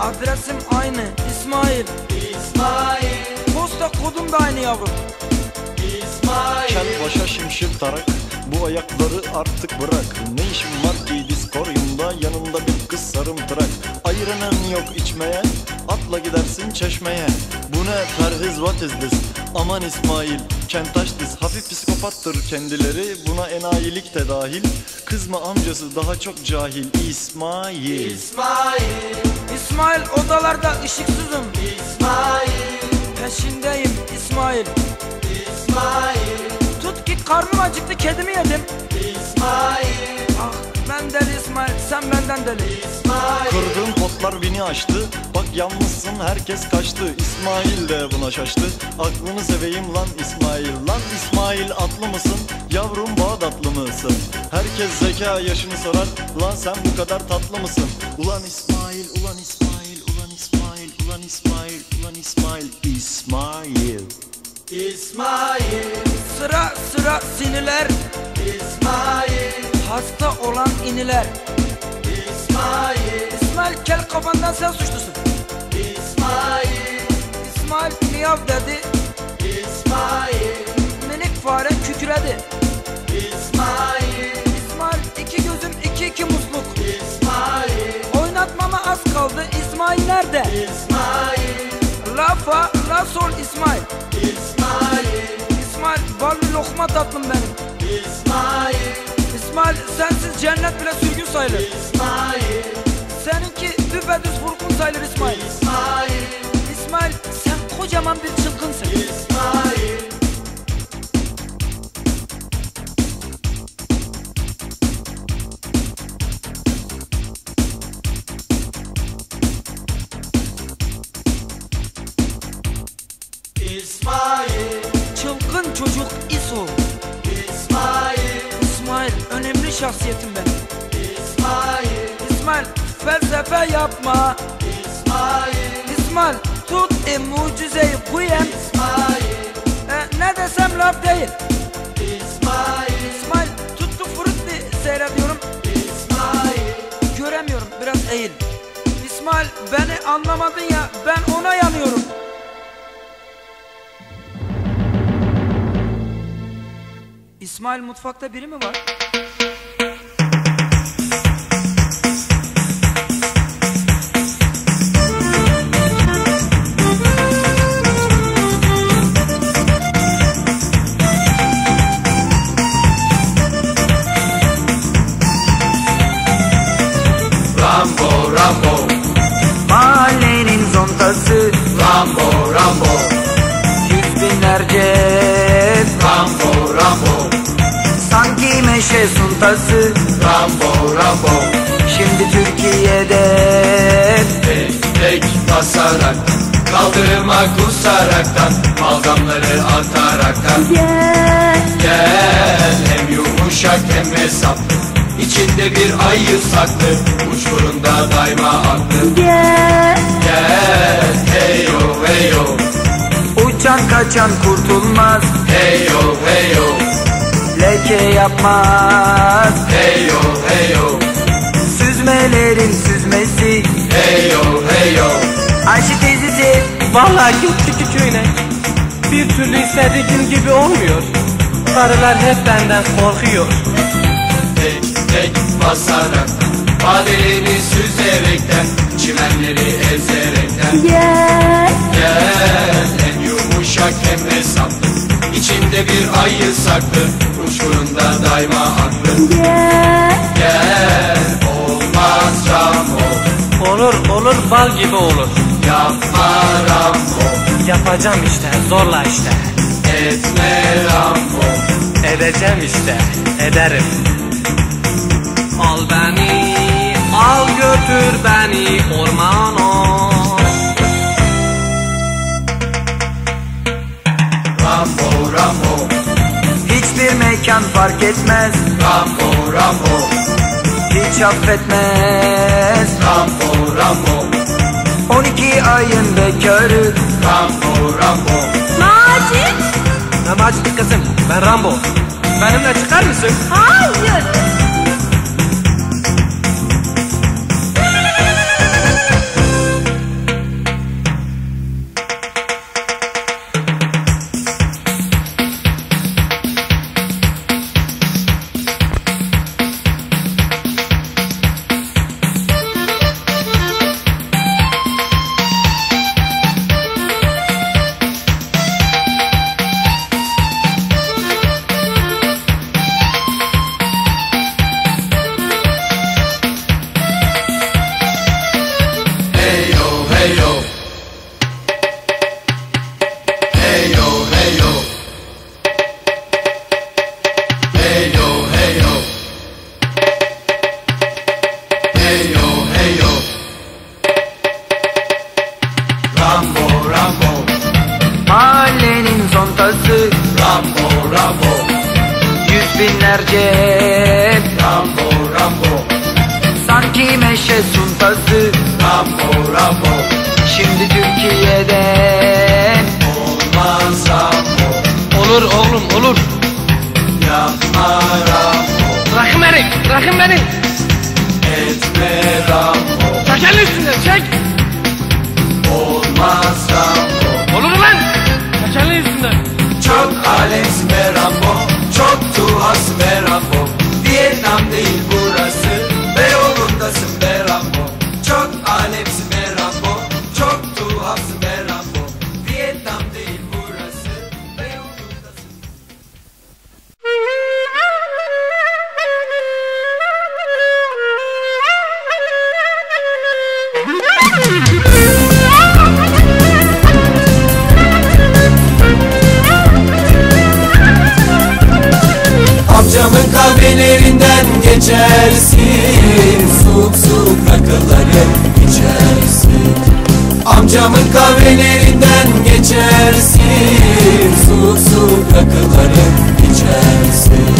Adresim aynı İsmail. İsmail. Posta kodum da aynı yavrum. İsmail. Kel başa şimşir tarak Bu ayakları artık bırak. Ne işin var ki diskoryumda Yanında bir kız sarımtırak Ayıranın yok içmeye Atla gidersin çeşmeye. Bu ne perhiz what is this? Aman İsmail Kentaş diz Hafif psikopattır kendileri Buna enayilik de dahil. Kız mı amcası daha çok cahil İsmail. İsmail odalarda ışıksızım. İsmail. Peşindeyim İsmail. İsmail. Tut ki karnım acıktı kedimi yedim. İsmail. Ah ben deli İsmail sen benden deli Kırdığım potlar beni aştı. Bak yalnızsın herkes kaçtı. İsmail de buna şaştı. Aklını seveyim lan İsmail. Lan İsmail atlı mısın? Yavrum Bağdatlı mısın? Herkes zeka yaşını sorar. Lan sen bu kadar tatlı mısın? Ulan İsmail, ulan İsmail, ulan İsmail, ulan İsmail, ulan İsmail İsmail. İsmail, Sıra sıra siniler İsmail, Hasta olan iniler İsmail, İsmail kel kafandan sen suçlusun. İsmail, İsmail miyav dedi? İsmail, Minik fare kükredi. İsmail, İsmail iki gözüm iki iki musluk. İsmail, Oynatmama az kaldı. İsmail nerede? İsmail, La fa la sol İsmail. İsmail, İsmail ballı lokma tatlım benim İsmail sensiz cennet bile sürgün sayılır. İsmail, Seninki düpedüz vurgun sayılır İsmail. İsmail, İsmail sen kocaman bir çılgınsın. İsmail. Şahsiyetim benim İsmail, İsmail felsefe yapma. İsmail, İsmail tut e mucizeyi kuyem İsmail, e, Ne desem laf değil. İsmail, İsmail tuttu frutti seyrediyorum. İsmail, Göremiyorum biraz eğil. İsmail beni anlamadın ya ben ona yanıyorum. İsmail mutfakta biri mi var? Meşe suntası. Rambo, Rambo. Şimdi Türkiye'de Tek tek basarak Kaldırıma kusaraktan Balgamları ataraktan. Gel. Hem yumuşak hem hesaplı İçinde bir ayı saklı Uçkurunda daima aklı Gel. Hey yo hey yo Uçan kaçan kurtulmaz. Hey yo hey yo Leke yapmaz. Hey yo hey yo Süzmelerin süzmesi. Hey yo hey yo Ayşe teyzesi Vallahi gitti küçüğüne. Bir türlü istediğim gibi olmuyor. Karılar hep benden korkuyor. Tek tek basarak Badelerini süzerekten Çimenleri ezerekten. Gel. Hem yumuşak hem hesaplı İçinde bir ayı saklı Uçkurunda daima haklı Gel. Gel Olmaz Rambo. Olur olur bal gibi olur. Yapma Rambo. Yapacağım işte zorla işte. Etme Rambo. Edeceğim işte ederim. Al beni al götür beni ormana Rambo Rambo fark etmez Rambo Rambo Hiç affetmez Rambo Rambo 12 ayın bekarı Rambo Rambo Macit? Ne Macit'lik kızım ben Rambo. Benimle çıkar mısın? Hayır. Meşe suntası Rambo Rambo Şimdi Türkiye'de Olmaz Rambo Olur oğlum olur. Yapma Rambo Bırakın beni bırakın beni. Etme Rambo Çek elini üstünden çek. Kahvelerinden geçersin. Soğuk soğuk rakıları içersin. Amcamın kahvelerinden geçersin. Soğuk soğuk rakıları içersin.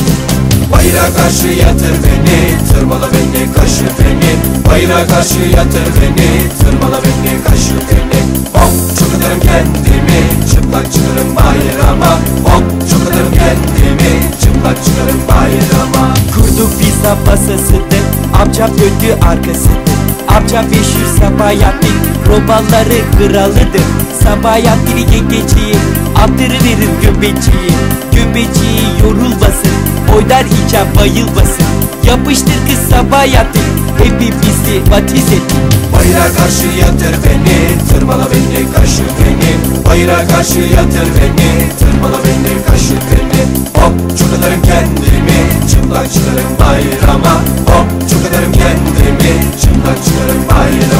Bayrağa karşı yatır beni Tırmala beni kaşı beni. Bayrağa karşı yatır beni Tırmala beni kaşı beni. Hop atarım kendimi Çıplak çıkarım bayrama. Hop atarım kendimi Çıplak çıkarım bayrama. Kurduk pizza masasını Amcam döndü arkasını Amcam meşhur Sabahattin Romanları kralıdır Sabahattin'i yengeciyi Attırıverir göbeciyi. Göbeciyi yorulmasın Oynar iken bayılmasın Yapıştır kız Sabahattin Hepimizi batiz et. Bayrağa karşı yatır beni Tırmala beni kaşı beni. Bayrağa karşı yatır beni Tırmala beni kaşı beni. Hop çok atarım kendimi Çıplak çıkarım bayrama. Hop çok atarım kendimi Çıplak çıkarım bayrama